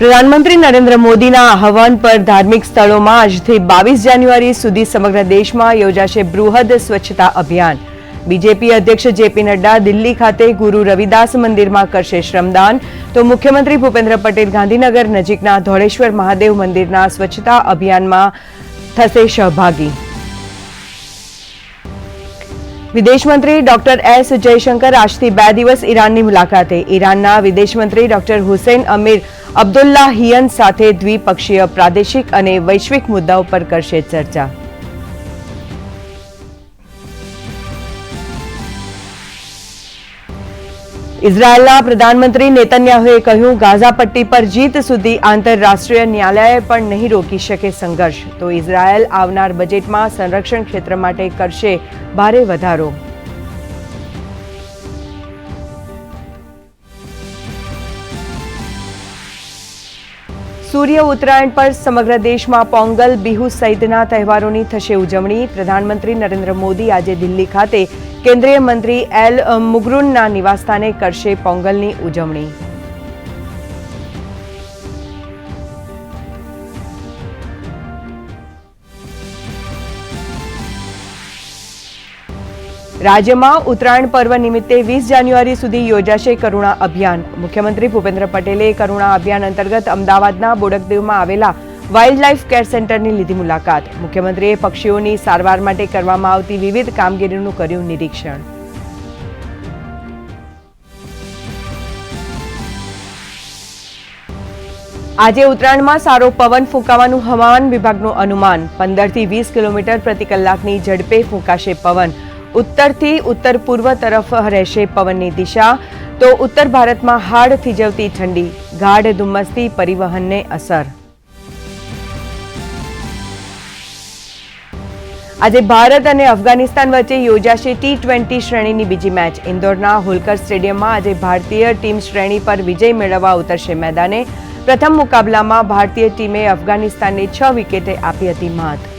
પ્રધાનમંત્રી નરેન્દ્ર મોદીના આહવાન પર ધાર્મિક સ્થળોમાં આજથી બાવીસ જાન્યુઆરી સુધી સમગ્ર દેશમાં યોજાશે બૃહદ સ્વચ્છતા અભિયાન. બીજેપી અધ્યક્ષ જેપી નડ્ડા દિલ્હી ખાતે ગુરુ રવિદાસ મંદિરમાં કરશે શ્રમદાન. તો મુખ્યમંત્રી ભૂપેન્દ્ર પટેલ ગાંધીનગર નજીકના ધોળેશ્વર મહાદેવ મંદિરના સ્વચ્છતા અભિયાનમાં થશે સહભાગી. વિદેશ મંત્રી ડોક્ટર એસ જયશંકર આજથી બે દિવસ ઈરાનની મુલાકાતે. ઈરાનના વિદેશમંત્રી doctor Hossein Amir Abdollahian સાથે દ્વિપક્ષીય પ્રાદેશિક અને વૈશ્વિક મુદ્દાઓ પર કરશે ચર્ચા. ઇઝરાયેલના પ્રધાનમંત્રી નેતન્યાહુએ કહ્યું, ગાઝા પટ્ટી પર જીત સુધી આંતરરાષ્ટ્રીય ન્યાયાલય પણ નહીં રોકી શકે સંઘર્ષ. તો ઇઝરાયેલ આવનાર બજેટમાં સંરક્ષણ ક્ષેત્ર માટે કરશે ભારે વધારો. સૂર્ય ઉત્તરાયણ પર સમગ્ર દેશમાં પોંગલ, બિહુ સહિતના તહેવારોની થશે ઉજવણી. પ્રધાનમંત્રી નરેન્દ્ર મોદી આજે દિલ્હી ખાતે કેન્દ્રીય મંત્રી એલ મુગરુનના નિવાસસ્થાને કરશે પોંગલની ઉજવણી. રાજ્યમાં ઉત્તરાયણ પર્વ નિમિત્તે વીસ જાન્યુઆરી સુધી યોજાશે કરુણા અભિયાન. મુખ્યમંત્રી ભૂપેન્દ્ર પટેલે કરુણા અભિયાન અંતર્ગત અમદાવાદના બોડકદેવમાં આવેલા વાઇલ્ડ લાઇફ કેર સેન્ટરની લીધી મુલાકાત. મુખ્યમંત્રીએ પક્ષીઓની સારવાર માટે કરવામાં આવતી વિવિધ કામગીરીનું કર્યું નિરીક્ષણ. આજે ઉત્તરાયણમાં સારો પવન ફૂંકાવાનું હવામાન વિભાગનું અનુમાન. પંદરથી વીસ કિલોમીટર પ્રતિ કલાકની ઝડપે ફૂંકાશે પવન. ઉત્તરથી ઉત્તર પૂર્વ તરફ રહેશે પવનની દિશા. તો ઉત્તર ભારતમાં હાડ થીજવતી ઠંડી, ગાઢ ધુમ્મસથી પરિવહનને અસર. આજે ભારત અને અફઘાનિસ્તાન વચ્ચે યોજાશે ટી ટ્વેન્ટી શ્રેણીની બીજી મેચ. ઇન્દોરના હોલકર સ્ટેડિયમમાં આજે ભારતીય ટીમ શ્રેણી પર વિજય મેળવવા ઉતરશે મેદાને. પ્રથમ મુકાબલામાં ભારતીય ટીમે અફઘાનિસ્તાનને છ વિકેટે આપી હતી માત.